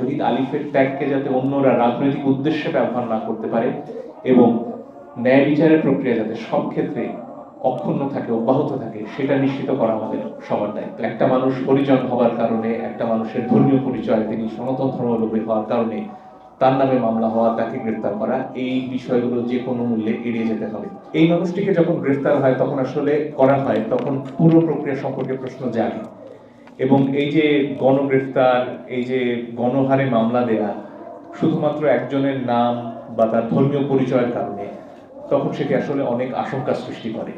শহীদ আলিফের ত্যাগকে যাতে অন্যরা রাজনৈতিক উদ্দেশ্যে ব্যবহার না করতে পারে এবং ন্যায় বিচারের প্রক্রিয়া যাতে সব ক্ষেত্রে অক্ষুণ্ণ থাকে, অব্যাহত থাকে, সেটা নিশ্চিত করা আমাদের সবার দায়িত্ব। একটা মানুষ পরিজন হওয়ার কারণে, একটা মানুষের ধর্মীয় পরিচয়, তিনি সনাতন ধর্মাবলম্বী হওয়ার কারণে তার নামে মামলা হওয়া, তাকে গ্রেফতার করা, এই বিষয়গুলো যে কোনো মূল্যে এড়িয়ে যেতে হবে। এই মানুষটিকে যখন গ্রেফতার হয়, তখন আসলে করা হয়, তখন পুরো প্রক্রিয়া সম্পর্কে প্রশ্ন জাগে। এবং এই যে গণগ্রেফতার, এই যে গণহারে মামলা দেয়া, শুধুমাত্র একজনের নাম বা তার ধর্মীয় পরিচয়ের কারণে, তখন সেটি আসলে অনেক আশঙ্কা সৃষ্টি করে।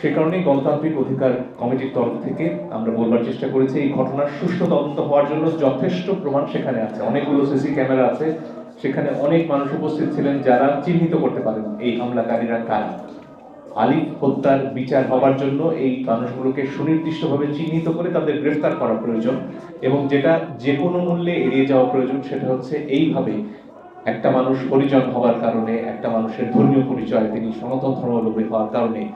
সে কারণেই গণতান্ত্রিক অধিকার কমিটির তরফ থেকে আমরা বলবার চেষ্টা করেছি, এই ঘটনার সুষ্ঠু তদন্ত হওয়ার জন্য যথেষ্ট প্রমাণ সেখানে আছে। অনেকগুলো সিসি ক্যামেরা আছে। সেখানে অনেক মানুষ উপস্থিত ছিলেন যারা চিহ্নিত করতে পারেন এই হামলাকারীরা কারা। আলিফ হত্যার বিচার হওয়ার জন্য এই মানুষগুলোকে সুনির্দিষ্টভাবে চিহ্নিত করে তাদের গ্রেফতার করা প্রয়োজন এবং যেটা যে কোনো মূল্যে এড়িয়ে যাওয়া প্রয়োজন সেটা হচ্ছে এইভাবে একটা মানুষ পরিজন হওয়ার কারণে, একটা মানুষের ধর্মীয় পরিচয় তিনি সনাতন ধর্মাবলম্বী হওয়ার কারণে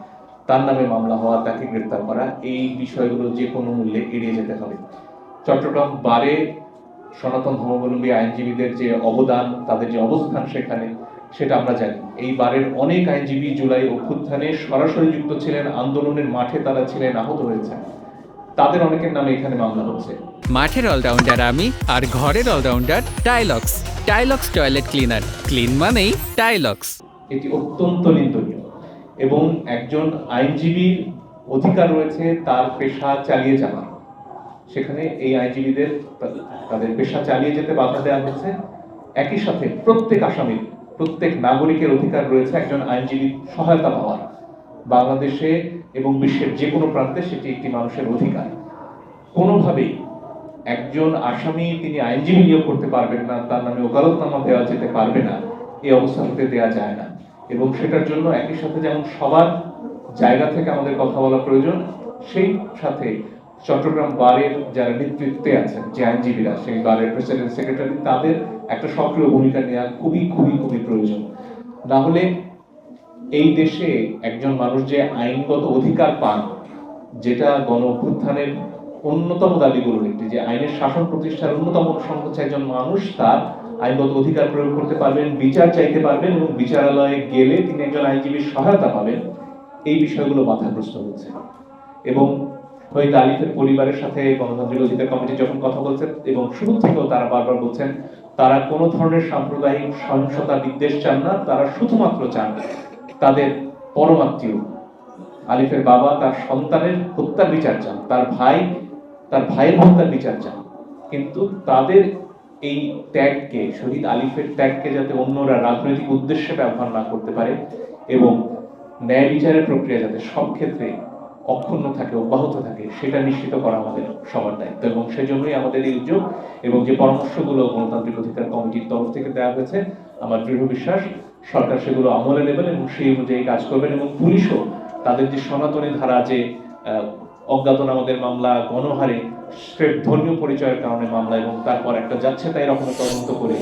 তার নামে মামলা হওয়া, তাকে গ্রেফতার করা, এই বিষয়গুলো যে কোনো মূল্যে এড়িয়ে যেতে হবে। চট্টগ্রাম বারে সনাতন ধর্মাবলম্বী আইনজীবীদের যে অবদান, তাদের যে অবস্থান সেখানে সেটা আমরা জানি। এই বারের অনেক আইনজীবী জুলাই অভ্যুত্থানে সরাসরি যুক্ত ছিলেন আন্দোলনের মাঠে তারা ছিলেন আহত হয়েছেন। তাদের অনেকের নামে এখানে মামলা হচ্ছে। মাঠের অলরাউন্ডার আমি আর ঘরের allrounder Tilex. Tilex toilet cleaner. Clean মানেই টাইলক্স। এটি অত্যন্ত নিন্দনীয় এবং একজন আইনজীবীর অধিকার রয়েছে তার পেশা চালিয়ে যাওয়া সেখানে এই আইনজীবীদের তাদের পেশা চালিয়ে যেতে বাধা দেওয়া হয়েছে একই সাথে প্রত্যেক আসামির প্রত্যেক নাগরিকের অধিকার রয়েছে একজন আইনজীবীর সহায়তা পাওয়ার। বাংলাদেশে এবং বিশ্বের যে কোনো প্রান্তে সেটি একটি মানুষের অধিকার। কোনোভাবেই একজন আসামি তিনি আইনজীবী নিয়োগ করতে পারবেন না, তার নামে ওকালতনামা দেওয়া যেতে পারবে না, এই অবস্থা হতে দেওয়া যায় না। এবং সেটার জন্য একই সাথে যেমন সবার জায়গা থেকে আমাদের কথা বলা প্রয়োজন, সেই সাথে চট্টগ্রাম বারের যারা নেতৃত্বে আছেন, যে আইনজীবীরা, সেই বারের প্রেসিডেন্ট সেক্রেটারি তাদের একটা সক্রিয় ভূমিকা নেওয়া খুবই খুবই খুবই প্রয়োজন। না হলে এই দেশে একজন মানুষ যে আইনগত অধিকার পান, যেটা গণ অভ্যুত্থানের অন্যতম দাবিগুলোর একটি, যে আইনের শাসন প্রতিষ্ঠার অন্যতম অনুষঙ্গ হচ্ছে একজন মানুষ, তার আইনগত অধিকার প্রয়োগ করতে পারবেন, বিচার চাইতে পারবেন এবং বিচারালয়ে গেলে তিনি একজন আইনজীবীর সহায়তা পাবেন, এই বিষয়গুলো বাধাগ্রস্ত হচ্ছে এবং শহীদ আলিফের পরিবারের সাথে গণতান্ত্রিক অধিকার কমিটি যখন কথা বলছেন এবং শুরু থেকেও তারা বারবার বলছেন, তারা কোনো ধরনের সাম্প্রদায়িক সহিংসতা বিদ্বেষ চান না, তারা শুধুমাত্র চান তাদের পরমাত্মীয়। আলিফের বাবা তার সন্তানের হত্যার বিচার চান, তার ভাই, তার ভাইয়ের হত্যার বিচার চান। কিন্তু তাদের এই ত্যাগকে, শহীদ আলিফের ত্যাগকে যাতে অন্যরা রাজনৈতিক উদ্দেশ্যে ব্যবহার না করতে পারে এবং ন্যায় বিচারের প্রক্রিয়া যাতে সব ক্ষেত্রে অক্ষুণ্ণ থাকে অব্যাহত থাকে সেটা নিশ্চিত করা আমাদের সবার দায়িত্ব। এবং সেজন্যই আমাদের এই উদ্যোগ এবং যে পরামর্শগুলো গণতান্ত্রিক অধিকার কমিটির তরফ থেকে দেওয়া হয়েছে আমার দৃঢ় বিশ্বাস সরকার সেগুলো আমলে নেবেন এবং সেই অনুযায়ী কাজ করবেন এবং পুলিশও তাদের যে সনাতনী ধারা যে আহ, অজ্ঞাতনামাদের মামলা গণহারে ধর্মীয় পরিচয়ের কারণে মামলা এবং তারপর একটা যাচ্ছে তাই রকমের তদন্ত করে।